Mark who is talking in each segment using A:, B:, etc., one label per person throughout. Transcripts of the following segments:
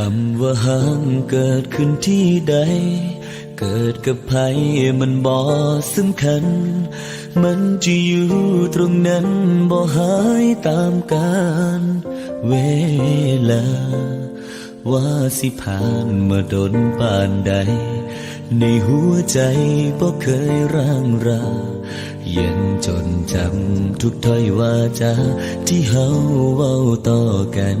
A: คำว่าหางเกิดขึ้นที่ใด เกิดกับใครมันบ่สำคัญ มันจะอยู่ตรงนั้นบ่หายตามกาลเวลา ว่าสิผ่านมาดนปานใด ในหัวใจบ่เคยร่างรายังจนจำทุกถ้อยวาจาที่เฮาเว้าต่อกัน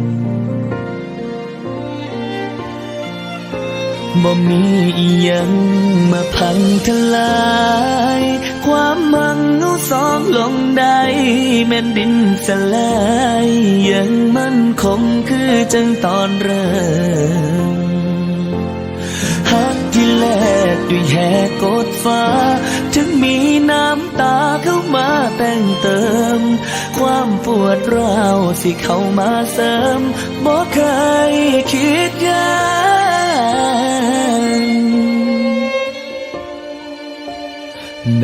A: บ่มีอีหยังมาพังทลาย ความมังเอาสองลงได้แม่นดินสลายยังมั่นคงคือจังตอนเริ่มหักที่แลกด้วยแหกกดฟ้า ถึงมีน้ำตาเข้ามาแต่งเติม ความปวดร้าวสิเข้ามาเสริมบ่เคย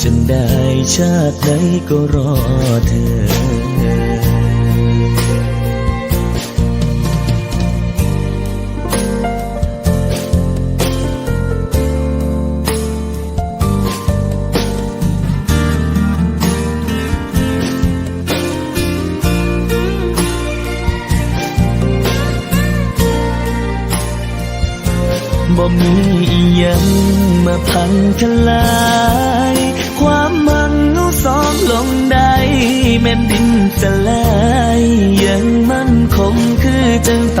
A: จำฉันได้ชาติไหนก็รอเธอ บ่มีอีหยังมาพังทลาย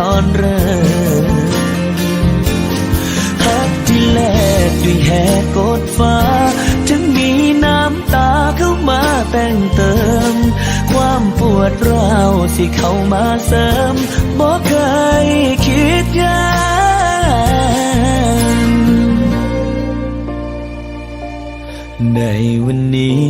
A: ตอนเริ่มหักที่แลกด้วยแหกกดฟ้า ถึงมีน้ำตาเข้ามาแต่งเติม ความปวดร้าวสิเข้ามาเสริมบ่เคยคิดยานในวันนี้